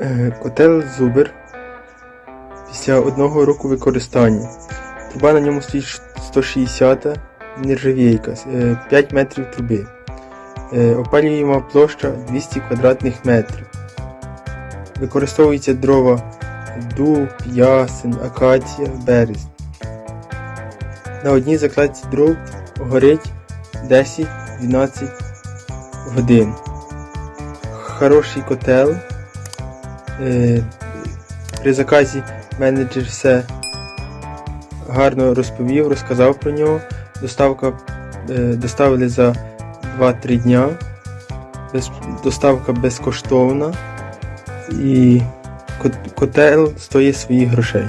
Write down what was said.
Е, Котел Зубер після одного року використання. Труба на ньому стоїть 160 нержавійка, е, 5 метрів труби. Е, Опалюємо площа 200 квадратних метрів. Використовуються дрова дуб, ясень, акація, березь. На одній закладці дров горить 10-12 годин. Хороший котел. Е, При заказі менеджер все гарно розповів, розказав про нього. Доставка е, доставили за 2-3 дня. Доставка безкоштовна. І котел стоїть своїх грошей.